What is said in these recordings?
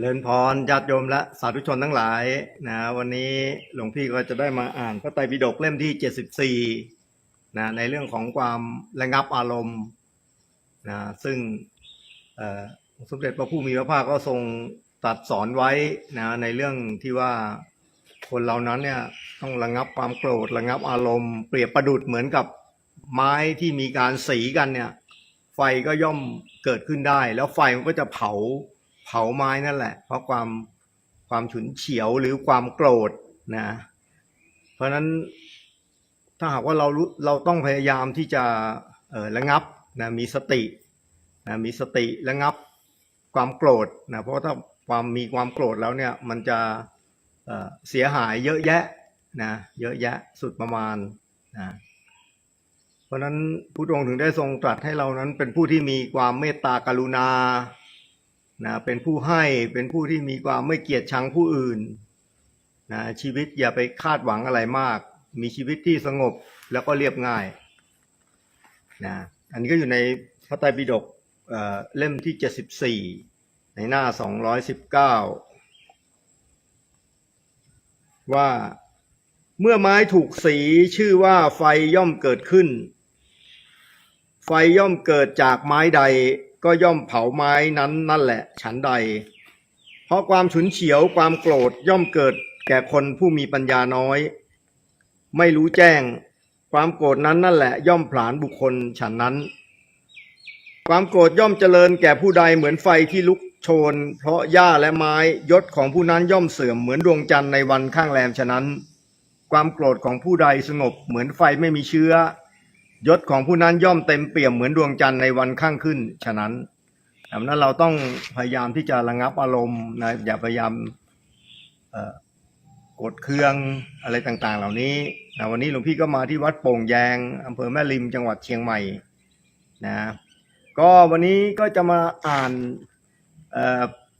เจริญพรญาติโยมและสาธุชนทั้งหลายนะวันนี้หลวงพี่ก็จะได้มาอ่านพระไตรปิฎกเล่มที่ 74นะในเรื่องของความระงับอารมณ์นะซึ่งสมเด็จพระผู้มีพระภาคก็ทรงตรัดสอนไว้นะในเรื่องที่ว่าคนเรานั้นเนี่ยต้องระงับความโกรธระงับอารมณ์เปรียบประดุดเหมือนกับไม้ที่มีการสีกันเนี่ยไฟก็ย่อมเกิดขึ้นได้ แล้วไฟมันก็จะเผา เผาไม้นั่นแหละ เพราะความความฉุนเฉียวหรือความโกรธนะ เพราะนั้นถ้าหากว่าเรารู้เราต้องพยายามที่จะเออระงับนะมีสตินะมีสติระงับความโกรธนะเพราะถ้าความมีความโกรธแล้วเนี่ยมันจะเเสียหายเยอะแยะนะเยอะแยะสุดประมาณนะเพราะนั้นพุทธองค์ถึงได้ทรงตรัสให้เรานั้นเป็นผู้ที่มีความเมตตากรุณา นะเป็นผู้ให้เป็นผู้ที่มีความไม่เกียจชังผู้อื่นนะชีวิตอย่าไปคาดหวังอะไรมาก มีชีวิตที่สงบแล้วก็เรียบง่ายนะอันนี้ก็อยู่ในพระไตรปิฎกเอ่อเล่มที่ 74 ในหน้า 219 ว่าเมื่อไม้ถูกสีชื่อว่าไฟย่อมเกิดขึ้น ไฟย่อมเกิดจากไม้ใด ก็ย่อมเผาไม้นั้นนั่นแหละฉันใด เพราะความฉุนเฉียวความโกรธย่อมเกิดแก่คนผู้มีปัญญาน้อย ไม่รู้แจ้ง ความโกรธนั้นนั่นแหละย่อมผลาญบุคคลฉันนั้น ความโกรธย่อมเจริญแก่ผู้ใดเหมือนไฟที่ลุกโชน เพราะหญ้าและไม้ยศของผู้นั้นย่อมเสื่อมเหมือนดวงจันทร์ในวันข้างแรมฉะนั้น ความโกรธของผู้ใดสงบเหมือนไฟไม่มีเชื้อ ยศของผู้นั้นย่อมเต็มเปี่ยมเหมือนดวงจันทร์ในวันข้างขึ้น ฉะนั้นดังนั้นเราต้องพยายามที่จะระงับอารมณ์นะอย่าพยายามกดเครื่องอะไรต่างๆ เหล่านี้นะวันนี้หลวงพี่ก็มาที่วัดโป่งแยงอำเภอแม่ริมจังหวัดเชียงใหม่นะก็วันนี้ก็จะมาอ่าน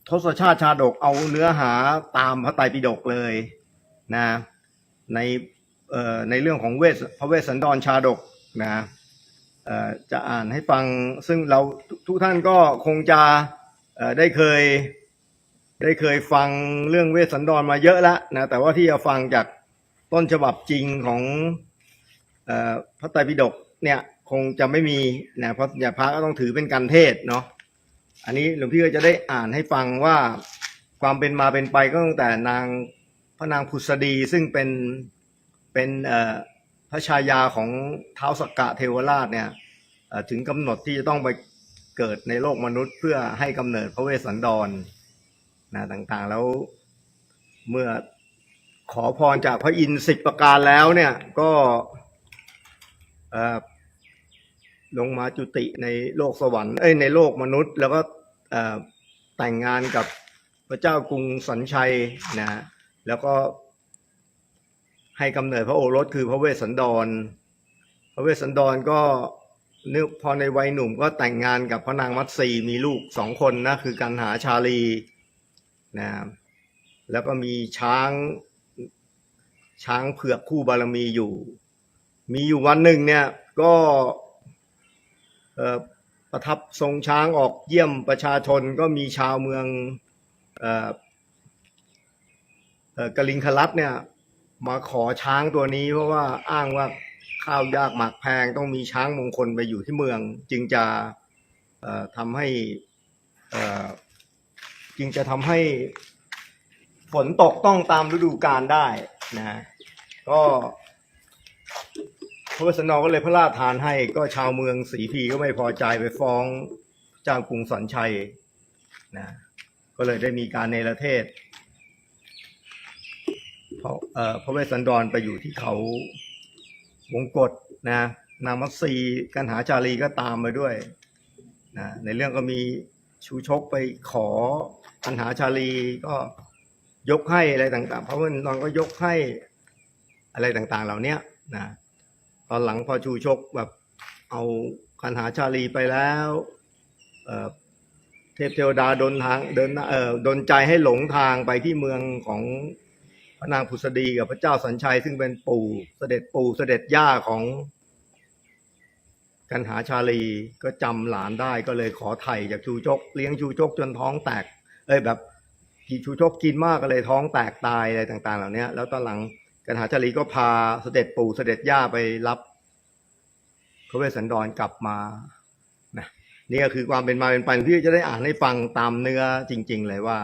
ทศชาติชาดกเอาเนื้อหาตามพระไตรปิฎกเลยนะในในเรื่องของเวสพระเวสสันดรชาดก นะจะอ่านให้ฟังซึ่งเราทุกท่านก็คงจะได้เคยได้เคยฟังเรื่องเวสสันดรมาเยอะแล้วนะแต่ว่าที่จะฟังจากต้นฉบับจริงของอพระไตรปิฎกเนี่ยคงจะไม่มีนะเพราะอย่าพระก็ต้องถือเป็นการเทศเนาะอันนี้หลวงพี่ก็จะได้อ่านให้ฟังว่าความเป็นมาเป็นไปก็ตั้งแต่นางพระนางผุสดีซึ่งเป็นเป็นเอ่อ พระชายาของท้าวสกกะเทวราชเนี่ยถึงกำหนดที่จะต้องไปเกิดในโลกมนุษย์ เพื่อให้กำเนิดพระเวสสันดรนะต่างๆแล้วเมื่อขอพรจากพระอินทร์สิบประการแล้วเนี่ยก็ลงมาจุติในโลกสวรรค์เอ้ยในโลกมนุษย์ แล้วก็แต่งงานกับพระเจ้ากรุงสันชัยนะแล้วก็ ให้กำเนิดพระโอรสคือพระเวสสันดร พระเวสสันดรก็นื่องพอในวัยหนุ่มก็แต่งงานกับพระนางมัตสีมีลูกสองคนนะคือกันหาชาลีนะแล้วก็มีช้างช้างเผือกคู่บารมีอยู่ มีอยู่วันหนึ่งเนี่ยก็ประทับทรงช้างออกเยี่ยมประชาชนก็มีชาวเมืองออกลิงคลัตเนี่ย มาขอช้างตัวนี้เพราะว่าอ้างว่าข้าวยากหมากแพงต้องมีช้างมงคลไปอยู่ที่เมือง จึงจะทำให้จึงจะทำให้ฝนตกต้องตามฤดูกาลได้นะก็พระวสนอก็เลยพระราชทานให้ก็ชาวเมืองสีพีก็ไม่พอใจไปฟ้องเจ้ากรุงสันชัยนะก็เลยได้มีการเนรเทศ พราะเอ่อพระเวสสันดรไปอยู่ที่เขาวงกฏนะนางมัตสีกันหาจารีก็ตามไปด้วยนะในเรื่องก็มีชูชกไปขอกันหาชาลีก็ยกให้อะไรต่างๆ พระเวสสันดรก็ยกให้อะไรต่างๆ เหล่านี้นะตอนหลังพอชูชกแบบเอากันหาชาลีไปแล้วเอ่อเทพเทวดาดนทางเดินเอ่อดนใจให้หลงทางไปที่เมืองของ พระนางผุสดีกับพระเจ้าสัญชัย ซึ่งเป็นปู่เสด็จปู่เสด็จย่าของกันหาชาลีก็จำหลานได้ก็เลยขอไถ่จากชูชก เลี้ยงชูชกจนท้องแตก เอ้ยแบบกินชูชกกินมากก็เลยท้องแตกตายอะไรต่าง ๆ เหล่านี้แล้วตอนหลังกันหาชาลีก็พาเสด็จปู่เสด็จย่าไปรับพระเวสสันดรกลับมานะนี่ก็คือความเป็นมาเป็นไปที่จะได้อ่านให้ฟังตามเนื้อจริง ๆ เลยว่า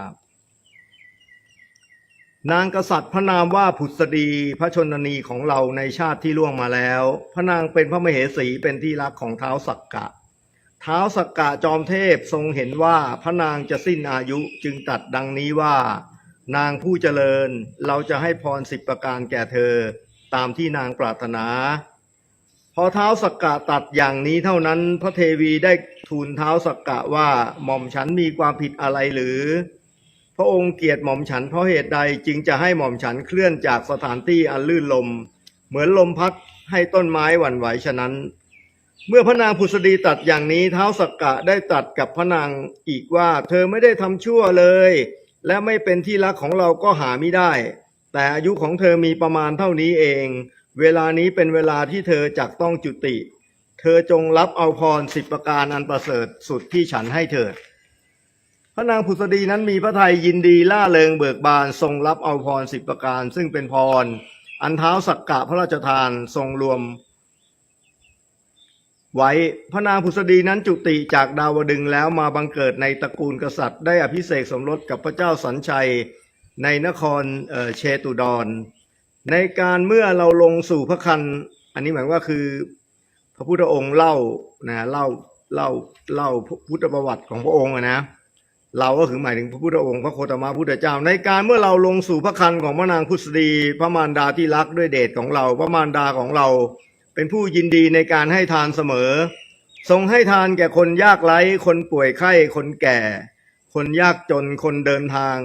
นางกษัตริย์พระนามว่าผุสดีพระชนนีของเราในชาติที่ล่วงมาแล้ว พระนางเป็นพระมเหสีเป็นที่รักของเท้าสักกะ เท้าสักกะจอมเทพทรงเห็นว่าพระนางจะสิ้นอายุจึงตัดดังนี้ว่า นางผู้เจริญเราจะให้พรสิบประการแก่เธอ ตามที่นางปรารถนา พอเท้าสักกะตัดอย่างนี้เท่านั้นพระเทวีได้ทูลเท้าสักกะว่าหม่อมฉันมีความผิดอะไรหรือ พระองค์เกียรติหม่อมฉันเพราะเหตุใดจึงจะให้หม่อมฉันเคลื่อนจากสถานที่อันลื่นลม เหมือนลมพัดให้ต้นไม้หวั่นไหวฉะนั้น เมื่อพระนางผุษดีตัดอย่างนี้เท้าสักกะได้ตัดกับพระนางอีกว่า เธอไม่ได้ทำชั่วเลย และไม่เป็นที่รักของเราก็หาไม่ได้ แต่อายุของเธอมีประมาณเท่านี้เอง เวลานี้เป็นเวลาที่เธอจักต้องจุติ เธอจงรับเอาพรสิบประการอันประเสริฐสุดที่ฉันให้เถิด พระนางผุษดีนั้นมีพระทัยยินดีล่าเริงเบิกบานทรงรับเอาพรสิบประการ ซึ่งเป็นพร อันเท้าสักกะพระราชทานทรงรวม ไว้พระนางผุษดีนั้นจุติจากดาวดึงแล้วมาบังเกิดในตระกูลกษัตริย์ ได้อภิเษกสมรสกับพระเจ้าสัญชัยในนครเเชตุดร ในการเมื่อเราลงสู่พระคันอันนี้หมายว่าคือ พระพุทธองค์เล่านะเล่าเล่าเล่าพุทธประวัติของพระองค์นะ เราก็คือหมายถึงพระพุทธองค์พระโคตมะพุทธเจ้า ในการเมื่อเราลงสู่พระคันของพระนางพุทธดีพระมารดาที่รักด้วยเดชของเราพระมารดาของเรา เป็นผู้ยินดีในการให้ทานเสมอ ทรงให้ทานแก่คนยากไร้คนป่วยไข้คนแก่ คนยากจนคนเดินทาง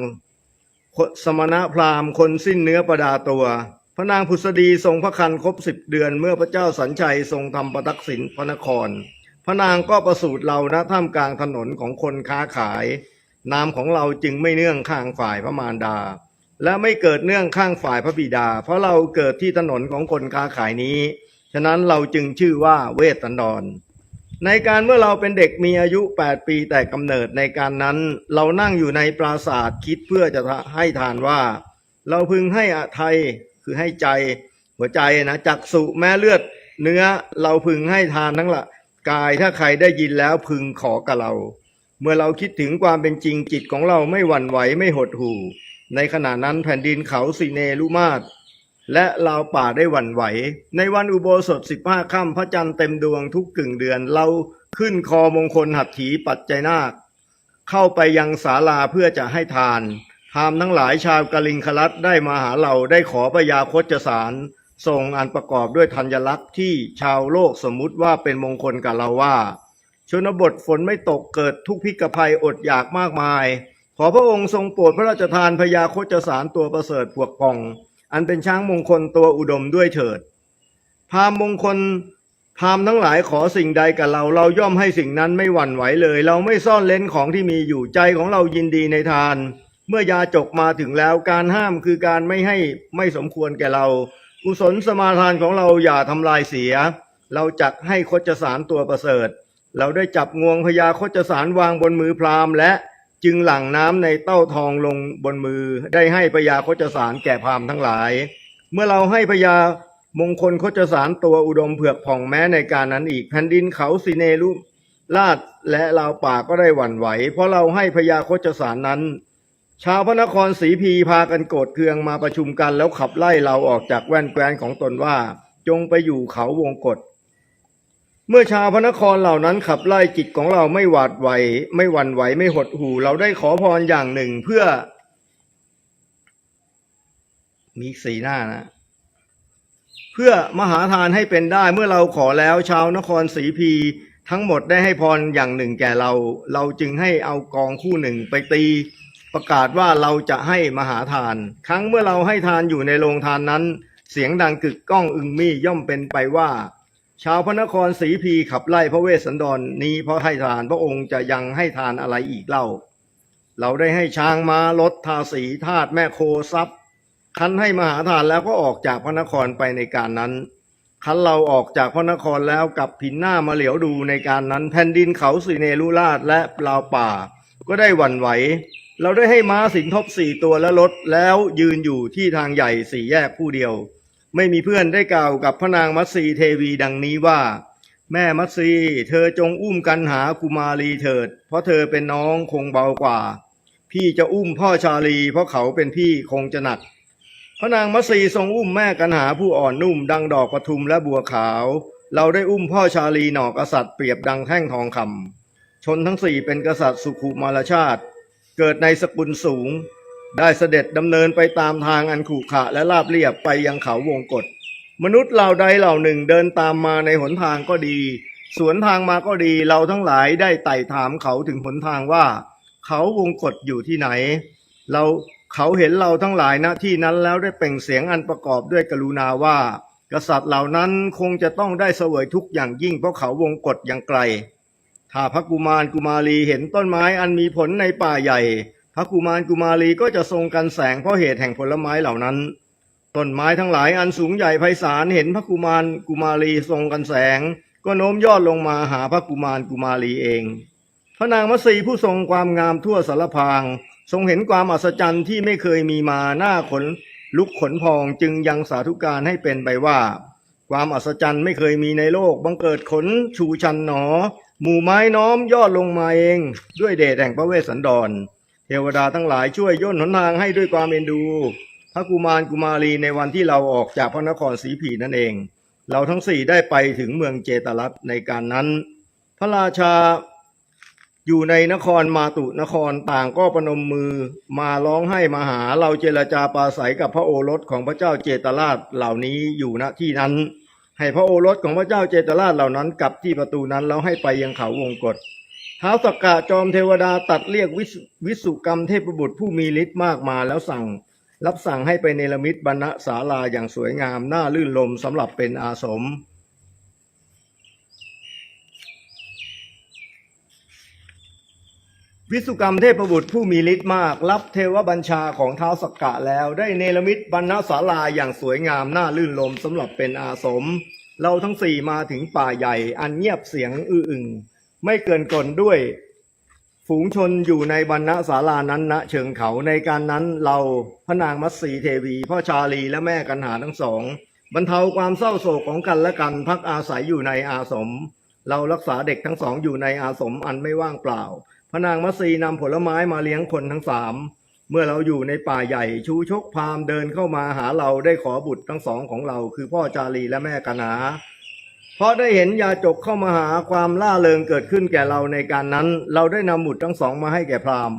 สมณะพราหมณ์คนสิ้นเนื้อประดาตัว พระนางพุทธดีทรงพระคันครบสิบเดือน เมื่อพระเจ้าสัญชัยทรงทำประทักษิณพระนคร พระนางก็ประสูติเราณท่ามกลางถนนของคนค้าขาย นามของเราจึงไม่เนื่องข้างฝ่ายพระมารดา และไม่เกิดเนื่องข้างฝ่ายพระบิดา เพราะเราเกิดที่ถนนของคนค้าขายนี้ ฉะนั้นเราจึงชื่อว่าเวสสันดร ในการเมื่อเราเป็นเด็กมีอายุ 8 ปีแต่กำเนิดในการนั้น เรานั่งอยู่ในปราสาทคิดเพื่อจะให้ทานว่า เราพึงให้อภัยคือให้ใจหัวใจนะจักสุแม้เลือด เนื้อเราพึงให้ทานทั้งละกายถ้าใครได้ยินแล้วพึงขอกับเรา เมื่อเราคิดถึงความเป็นจริงจิตของเราไม่หวั่นไหวไม่หดหู่ ในขณะนั้นแผ่นดินเขาสิเนลุมาศและลาป่าได้หวั่นไหว ในวันอุโบสถสิบห้าค่ำพระจันทร์เต็มดวงทุกกึ่งเดือน เราขึ้นคอมงคลหัตถีปัจจัยนาค เข้าไปยังศาลาเพื่อจะให้ทานพามทั้งหลายชาวกลิงคลัตได้มาหาเราได้ขอพยาคตจสารทรงอันประกอบด้วยธัญลักษณ์ที่ชาวโลกสมมุติว่าเป็นมงคลกับเราว่า ชนบทฝนไม่ตกเกิดทุกพิกภัยอดอยากมากมาย ขอพระองค์ทรงโปรดพระราชทานพยาโคจสารตัวประเสริฐพวกพอง อันเป็นช้างมงคลตัวอุดมด้วยเถิด พามมงคลพามทั้งหลายขอสิ่งใดกับเราเราย่อมให้สิ่งนั้นไม่หวั่นไหวเลย เราไม่ซ่อนเล้นของที่มีอยู่ใจของเรายินดีในทาน เมื่อยาจกมาถึงแล้วการห้ามคือการไม่ให้ไม่สมควรแก่เรา กุศลสมาทานของเราอย่าทำลายเสีย เราจักให้คจสารตัวประเสริฐ เราได้จับงวงพญาโคจสารวางบนมือพราหมณ์และจึงหลั่งน้ำในเต้าทองลงบนมือ ได้ให้พญาโคจสารแก่พราหมณ์ทั้งหลาย เมื่อเราให้พญามงคลโคจสารตัวอุดมเผือกผ่องแม้ในการนั้นอีกแผ่นดินเขาสิเนรุลาดและลาวป่าก็ได้หวั่นไหว เพราะเราให้พญาโคจสารนั้น ชาวพระนครศรีพีพากันโกรธเคืองมาประชุมกันแล้วขับไล่เราออกจากแว่นแคว้นของตนว่า จงไปอยู่เขาวงกฏ เมื่อชาวพระนครเหล่านั้นขับไล่จิตของเราไม่หวาดไหว ไม่หวั่นไหวไม่หดหู่ เราได้ขอพรอย่างหนึ่งเพื่อ มีสีหน้านะ เพื่อมหาทานให้เป็นได้เมื่อเราขอแล้วชาวนครศรีพีทั้งหมดได้ให้พรอย่างหนึ่งแก่เรา เราจึงให้เอากองคู่หนึ่งไปตี ประกาศว่าเราจะให้มหาทาน ครั้งเมื่อเราให้ทานอยู่ในโรงทานนั้น เสียงดังกึกก้องอึงมี่ย่อมเป็นไปว่า ชาวพระนครศรีพีขับไล่พระเวสสันดรนนี้เพราะให้ทานพระองค์จะยังให้ทานอะไรอีกเล่า เราได้ให้ช้างม้ารถทาสีทาสแม่โคทรัพย์คันให้มหาทานแล้วก็ออกจากพระนครไปในการนั้น คันเราออกจากพระนครแล้วกับผินหน้ามาเหลียวดูในการนั้น แผ่นดินเขาสิเนรุราชและลาวป่า ก็ได้หวั่นไหว เราได้ให้ม้าสิงทบสี่ตัวและรถแล้วยืนอยู่ที่ทางใหญ่สี่แยกผู้เดียว ไม่มีเพื่อนได้กล่าวกับพระนางมัตสีเทวีดังนี้ว่า แม่มัตสีเธอจงอุ้มกันหากุมารีเถิด เพราะเธอเป็นน้องคงเบากว่า พี่จะอุ้มพ่อชาลี เพราะเขาเป็นพี่คงจะหนัก พระนางมัตสีทรงอุ้มแม่กันหาผู้อ่อนนุ่ม ดังดอกปทุมและบัวขาว เราได้อุ้มพ่อชาลีหนอกษัตริย์เปรียบดังแท่งทองคำชนทั้งสี่เป็นกษัตริย์สุขุมารชาติ เกิดในสกุลสูง ได้เสด็จดำเนินไปตามทางอันขรุขระและราบเรียบไปยังเขาวงกฏมนุษย์เหล่าใดเหล่าหนึ่งเดินตามมาในหนทางก็ดี สวนทางมาก็ดีเราทั้งหลายได้ไต่ถามเขาถึงหนทางว่า เขาวงกฏอยู่ที่ไหน เราเขาเห็นเราทั้งหลายณที่นั้นแล้วได้เป่งเสียงอันประกอบด้วยกรุณาว่า กษัตริย์เหล่านั้นคงจะต้องได้เสวยทุกอย่างยิ่งเพราะเขาวงกฏอย่างไกลถ้าพระกุมารกุมารีเห็นต้นไม้อันมีผลในป่าใหญ่ ระกุมารกุมารีก็จะทรงกันแสงเพราะเหตุแห่งผลไม้เหล่านั้น ต้นไม้ทั้งหลายอันสูงใหญ่ไพศาลเห็นพระกุมารกุมารีทรงกันแสง ก็โน้มยอดลงมาหาพระกุมารกุมารีเอง พระนางมัสีผู้ทรงความงามทั่วสารพาง ทรงเห็นความอัศจรรย์ที่ไม่เคยมีมาหน้าขนลุกขนพองจึงยังสาธุการให้เป็นไปว่า ความอัศจรรย์ไม่เคยมีในโลกบังเกิดขนชูชันหนอ หมู่ไม้น้อมยอดลงมาเอง ด้วยเดชแห่งพระเวสสันดร เทวดาทั้งหลายช่วยย่นหนทางให้ด้วยความเอ็นดูพระกุมารกุมารีในวันที่เราออกจากพระนครศรีผีนั่นเอง เราทั้งสี่ได้ไปถึงเมืองเจตรัสในการนั้น พระราชาอยู่ในนครมาตุนครต่างก็ประนมมือมาร้องให้มาหาเราเจรจาปราศัยกับพระโอรสของพระเจ้าเจตราชเหล่านี้อยู่ณที่นั้น ให้พระโอรสของพระเจ้าเจตราชเหล่านั้นกลับที่ประตูนั้นแล้วให้ไปยังเขาวงกฏ ท้าวสักกะจอมเทวดาตัดเรียกวิสวิสุกรรมเทพบุตรผู้มีฤทธิ์มากมาแล้วสั่ง รับสั่งให้ไปเนรมิตบรรณศาลาอย่างสวยงามน่าลื่นลมสำหรับเป็นอาสม วิสุกรรมเทพบุตรผู้มีฤทธิ์มาก รับเทวบัญชาของท้าวสักกะแล้วได้เนรมิตบรรณศาลาอย่างสวยงามน่าลื่นลมสำหรับเป็นอาสม เราทั้งสี่มาถึงป่าใหญ่อันเงียบเสียงอื้ออึง ไม่เกินกลด้วย ฝูงชนอยู่ในบรรณศาลานั้นณเชิงเขาในการนั้นเราพระนางมัตสีเทวี พ่อชาลีและแม่กันหาทั้งสอง บรรเทาความเศร้าโศกของกันและกันพักอาศัยอยู่ในอาสม เรารักษาเด็กทั้งสองอยู่ในอาสมอันไม่ว่างเปล่าพระนางมัตสีนำผลไม้มาเลี้ยงคนทั้งสามเมื่อเราอยู่ในป่าใหญ่ชูชกพามเดินเข้ามาหาเราได้ขอบุตรทั้งสองของเรา คือพ่อจารีและแม่กนา เพราะได้เห็นยาจกเข้ามาหาความล่าเริงเกิดขึ้นแก่เราในการนั้น เราได้นำบุตรทั้งสองมาให้แก่พราหมณ์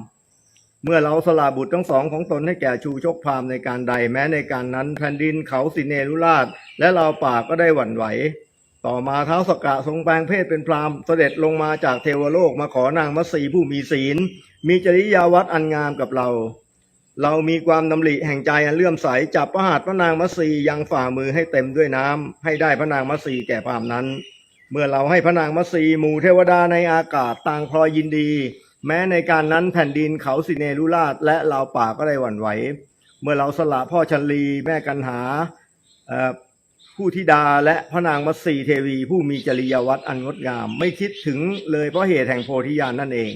เมื่อเราสละบุตรทั้งสองของตนให้แก่ชูชกพราหมณ์ในการใดแม้ในการนั้นแผ่นดินเขาสิเนรุราช และเราป่าก็ได้หวั่นไหว ต่อมาเท้าสกกะทรงแปลงเพศเป็นพราหมณ์เสด็จลงมาจากเทวโลกมาขอนางมัสีผู้มีศีล มีจริยาวัดอันงามกับเรา เรามีความดำริแห่งใจอันเลื่อมใสจับพระหัตถ์พระนางมัสียังฝ่ามือให้เต็มด้วยน้ำให้ได้พระนางมัสีแก่พรามนั้น เมื่อเราให้พระนางมัสีหมู่เทวดาในอากาศต่างพลอยยินดี แม้ในการนั้นแผ่นดินเขาสิเนรุราชและเราป่าก็ได้หวั่นไหว เมื่อเราสละพ่อชันลีแม่กันหาผู้ธิดาและพระนางมัสีเทวี ผู้มีจริยวัตรอันงดงาม ไม่คิดถึงเลยเพราะเหตุแห่งโพธิญาณนั่นเอง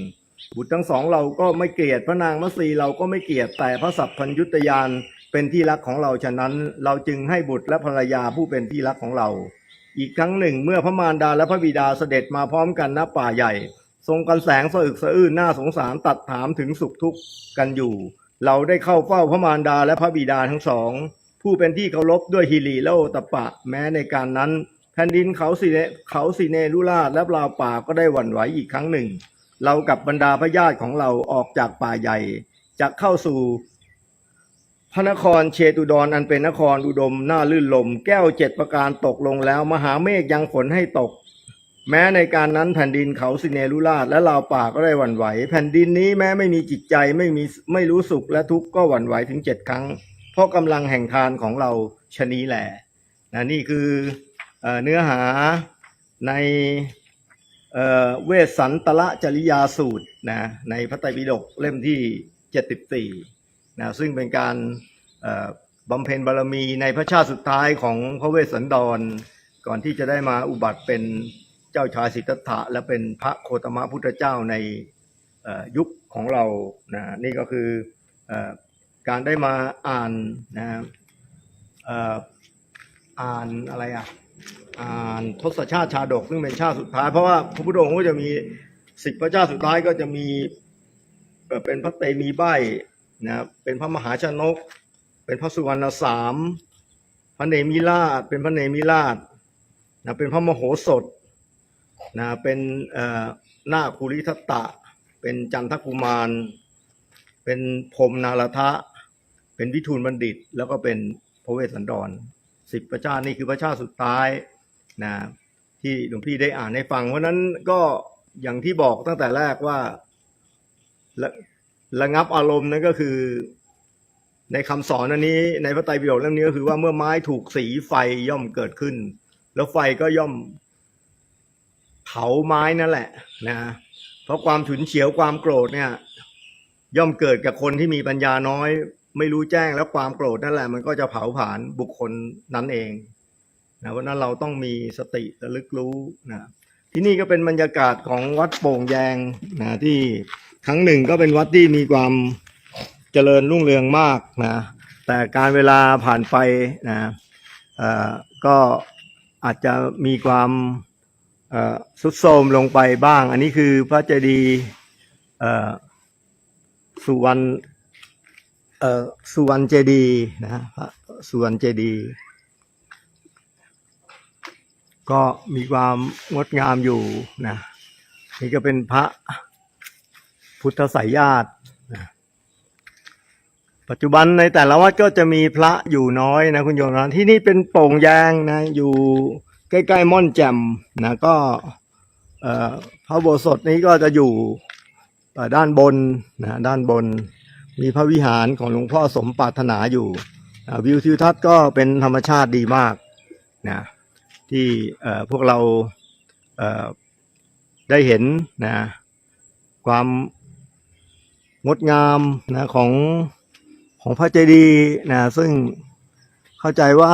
บุตรทั้งสองเราก็ไม่เกลียดพระนางมัสีเราก็ไม่เกลียดแต่พระสัพพัญยุตยานเป็นที่รักของเราฉะนั้น เราจึงให้บุตรและภรรยาผู้เป็นที่รักของเรา อีกครั้งหนึ่งเมื่อพระมารดาและพระบิดาเสด็จมาพร้อมกันณป่าใหญ่ ทรงกันแสงสะอึกสะอื้นน่าสงสารตัดถามถึงสุขทุกข์กันอยู่ เราได้เข้าเฝ้าพระมารดาและพระบิดาทั้งสอง ผู้เป็นที่เคารพด้วยฮิริและโอตปปะ แม้ในการนั้น แผ่นดินเขาสีเนเขาสีเนรุราชและราวป่าก็ได้หวั่นไหวอีกครั้งหนึ่ง เรากับบรรดาพระญาติของเราออกจากป่าใหญ่จะเข้าสู่พระนครเชตุดรอันเป็นนครอุดมน่าลื่นลม แก้วเจ็ดประการตกลงแล้ว มหาเมฆยังฝนให้ตก แม้ในการนั้นแผ่นดินเขาสิเนรุราชและราวป่าก็ได้หวั่นไหว แผ่นดินนี้แม้ไม่มีจิตใจไม่มีไม่รู้สุขและทุกข์ก็หวั่นไหวถึงเจ็ดครั้ง เพราะกำลังแห่งทานของเราชะนีแหละนะนี่คือเอเนื้อหาใน เวสสันตละจริยาสูตรนะในพระไตรปิฎกเล่มที่ 74นะซึ่งเป็นการบำเพ็ญบารมีในพระชาติสุดท้ายของพระเวสสันดร ก่อนที่จะได้มาอุบัติเป็นเจ้าชายสิทธัตถะและเป็นพระโคตมะพุทธเจ้าในยุคของเรานะนี่ก็คืออการได้มาอ่านนะอ่ออ่านอะไรอะ ทศชาติชาดกซึ่งเป็นชาติสุดท้าย เพราะว่าพระพุทธองค์ก็จะมีสิบพระเจ้าสุดท้ายก็จะมีเป็นพระเตมีใบนะเป็นพระมหาชนก เป็นพระสุวรรณสาม พระเนมิราช เป็นพระเนมิราชนะเป็นพระมโหสถนะเป็นเอ่อนาคภูริทัตตะ เป็นจันทกุมาร เป็นพรมนารทะ เป็นวิทูลบัณฑิต แล้วก็เป็นพระเวสสันดรสิบพระเจ้านี่คือพระเจ้าสุดท้าย นะที่หลวงพี่ได้อ่านให้ฟังเพราะนั้นก็อย่างที่บอกตั้งแต่แรกว่าระระงับอารมณ์นั่นก็คือ ในคำสอนอันนี้ ในพระไตรปิฎกเล่มนี้ก็คือว่าเมื่อไม้ถูกสีไฟย่อมเกิดขึ้น แล้วไฟก็ย่อมเผาไม้นั่นแหละนะเพราะความฉุนเฉียวความโกรธเนี่ย ย่อมเกิดกับคนที่มีปัญญาน้อย ไม่รู้แจ้งแล้วความโกรธนั่นแหละ มันก็จะเผาผลาญบุคคลนั้นเอง นะเพราะนั้นเราต้องมีสติระลึกรู้นะที่นี่ก็เป็นบรรยากาศของวัดโป่งแยงนะที่ครั้งหนึ่งก็เป็นวัดที่มีความเจริญรุ่งเรืองมากนะแต่การเวลาผ่านไปนะก็อาจจะมีความสุดโทรมลงไปบ้าง อันนี้คือพระเจดีย์สุวรรณสุวรรณเจดีย์นะพระสุวรรณเจดีย์ ก็มีความงดงามอยู่นะนี่ก็เป็นพระพุทธสายญาตินะปัจจุบันในแต่ละวัดก็จะมีพระอยู่น้อยนะคุณโยมนะที่นี่เป็นโป่งแยงนะอยู่ใกล้ๆม่อนแจ่มนะก็พระโบสถนี้ก็จะอยู่ด้านบนนะด้านบนมีพระวิหารของหลวงพ่อสมปรารถนาอยู่วิวทิวทัศน์ก็เป็นธรรมชาติดีมากนะ ที่พวกเราเได้เห็นนะความงดงามนะของของพระเจดีย์นะซึ่งเข้าใจว่า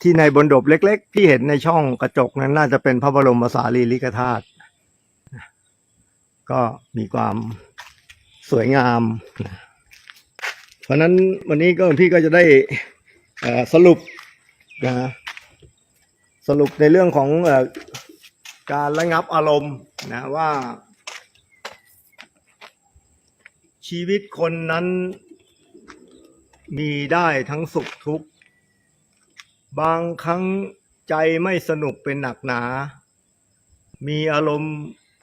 ที่ในบนดบเล็ก ๆ ที่เห็นในช่องกระจกนั้นน่าจะเป็นพระบรมสารีริกธาตุก็มีความสวยงาม เพราะนั้นวันนี้ก็พี่ก็จะได้สรุปนะ สรุปในเรื่องของอการระงับอารมณ์นะว่า ชีวิตคนนั้นมีได้ทั้งสุขทุกข์บางครั้งใจไม่สนุกเป็นหนักหนา มีอารมณ์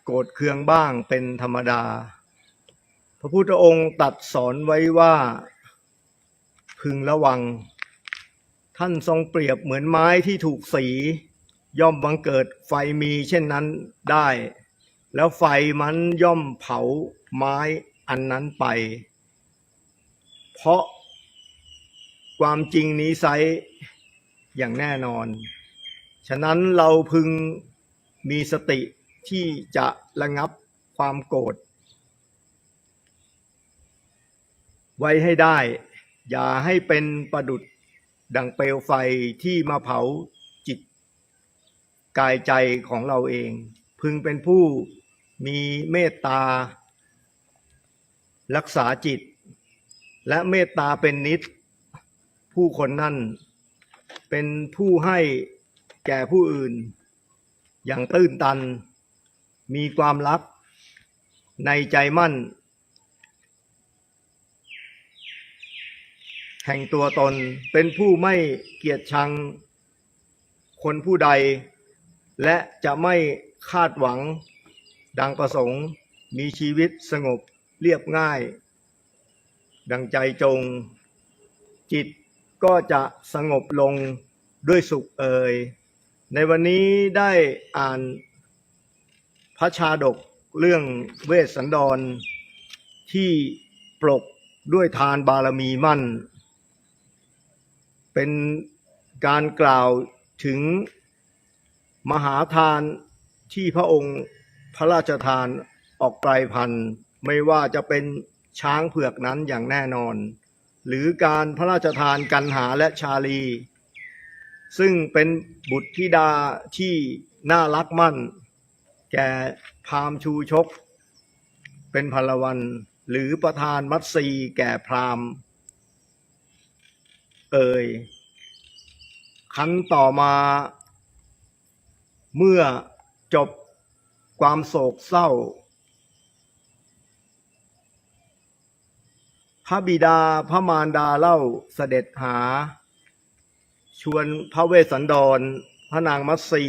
โกรธเคืองบ้างเป็นธรรมดา พระพุทธองค์ตัดสอนไว้ว่า พึงระวัง ท่านทรงเปรียบเหมือนไม้ที่ถูกสี ย่อมบังเกิดไฟมีเช่นนั้นได้ แล้วไฟมันย่อมเผาไม้อันนั้นไป เพราะความจริงนี้ไซอย่างแน่นอน ฉะนั้นเราพึงมีสติที่จะระงับความโกรธไว้ให้ได้ อย่าให้เป็นประดุด ดังเปลวไฟที่มาเผาจิต กายใจของเราเอง พึงเป็นผู้มีเมตตา รักษาจิต และเมตตาเป็นนิด ผู้คนนั่น เป็นผู้ให้แก่ผู้อื่น อย่างตื้นตัน มีความรักในใจมั่น แห่งตัวตนเป็นผู้ไม่เกียจชังคนผู้ใด และจะไม่คาดหวังดังประสงค์มีชีวิตสงบเรียบง่าย ดังใจจง จิตก็จะสงบลงด้วยสุขเอ่ยในวันนี้ได้อ่านพระชาดกเรื่องเวสสันดรที่ปลกด้วยทานบารมีมั่น เป็นการกล่าวถึงมหาทานที่พระองค์พระราชทานออกไกลพันธุ์ไม่ว่าจะเป็นช้างเผือกนั้นอย่างแน่นอน หรือการพระราชทานกันหาและชาลี ซึ่งเป็นบุตรธิดาที่น่ารักมั่น แก่พามชูชก เป็นพลวันหรือประธานมัตสีแก่พราหมณ์ เอ่ยครั้นต่อมา เมื่อจบความโศกเศร้า พระบิดาพระมารดาเล่าเสด็จหา ชวนพระเวสสันดร พระนางมัตสี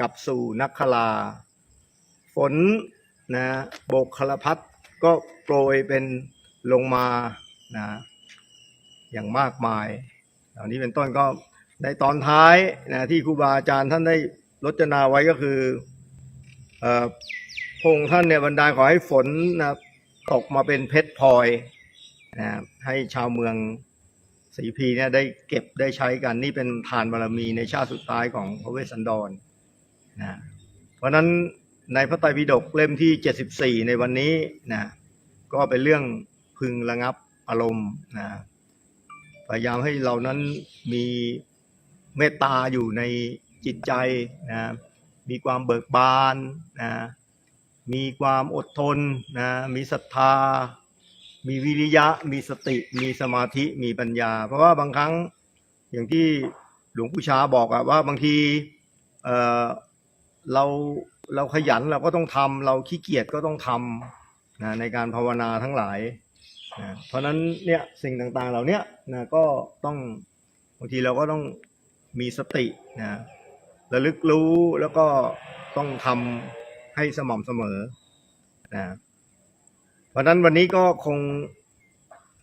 กับสู่นักคลา ฝนนะโบกคลพัดก็โปรยเป็นลงมานะ อย่างมากมายเหล่านี้เป็นต้นก็ในตอนท้ายนะที่ครูบาอาจารย์ท่านได้รจนาไว้ก็คือเอ่อพงค์ท่านเนี่ยบรรดาขอให้ฝนนะตกมาเป็นเพชรพลอยนะให้ชาวเมืองศรีพีเนี่ยได้เก็บได้ใช้กันนี่เป็นทานบารรมีในชาติสุดท้ายของพระเวสสันดรนะเพราะฉะนั้นในพระไตรปิฎกเล่มที่ 74 ในวันนี้นะก็เป็นเรื่องพึงระงับอารมณ์นะ พยายามให้เรานั้นมีเมตตาอยู่ในจิตใจนะมีความเบิกบานนะมีความอดทนนะมีศรัทธา มีวิริยะ มีสติ มีสมาธิมีปัญญา เพราะว่าบางครั้งอย่างที่หลวงปู่ชาบอกอะว่าบางทีเออเราเราขยันเราก็ต้องทำเราขี้เกียจก็ต้องทำนะในการภาวนาทั้งหลาย นะเพราะฉะนั้นเนี่ยสิ่งต่างๆเหล่านี้นะก็ต้องบางทีเราก็ต้องมีสตินะระลึกรู้แล้วก็ต้องทำให้สม่ำเสมอนะเพราะนั้นวันนี้ก็คง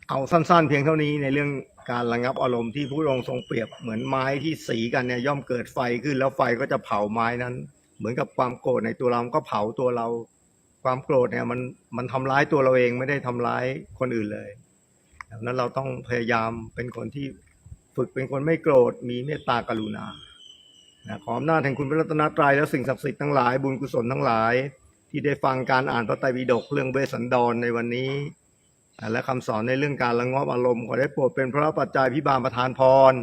เอาสั้น ๆ เพียงเท่านี้ในเรื่องการระงับอารมณ์ที่พระองค์ทรงเปรียบเหมือนไม้ที่สีกันเนี่ยย่อมเกิดไฟขึ้นแล้วไฟก็จะเผาไม้นั้น เหมือนกับความโกรธในตัวเราก็เผาตัวเรา ความโกรธเนี่ยมันมันทำร้ายตัวเราเองไม่ได้ทำร้ายคนอื่นเลยดังนั้นเราต้องพยายามเป็นคนที่ฝึกเป็นคนไม่โกรธมีเมตตากรุณานะขออำนาจแห่งคุณพระรัตนตรัยและสิ่งศักดิ์สิทธิ์ทั้งหลายบุญกุศลทั้งหลาย ที่ได้ฟังการอ่านพระไตรปิฎกเรื่องเวสันดรในวันนี้ และคำสอนในเรื่องการระงับอารมณ์ขอได้โปรดเป็นพระปัจจัยพิบาลประทานพร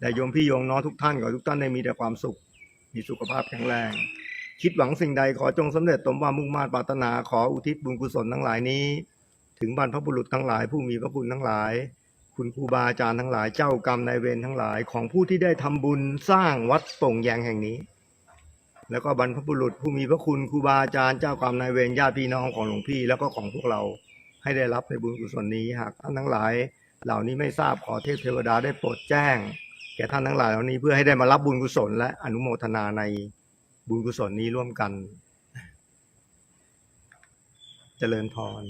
แด่โยมพี่โยมน้องทุกท่านขอทุกท่านได้มีแต่ความสุข มีสุขภาพแข็งแรง คิดหวังสิ่งใดขอจงสำเร็จสมความมุ่งมา่ปรารถนาขออุทิศบุญกุศลทั้งหลายนี้ ถึงบรรพบุรุษทั้งหลาย ผู้มีพระคุณทั้งหลาย คุณครูบาอาจารย์ทั้งหลายเจ้ากรรมนายเวรทั้งหลายของผู้ที่ได้ทำบุญสร้างวัดโป่งแยงแห่งนี้ แล้วก็บรรพบุรุษผู้มีพระคุณครูบาอาจารย์เจ้ากรรมนายเวรญาติพี่น้องของหลวงพี่แล้วก็ของพวกเราให้ได้รับในบุญกุศลนี้หากท่านทั้งหลาย เหล่านี้ไม่ทราบขอเทพเทวดาได้โปรดแจ้ง แก่ท่านทั้งหลายเหล่านี้เพื่อให้ได้มารับบุญกุศลและอนุโมทนาใน บุญกุศลนี้ร่วมกัน เจริญพร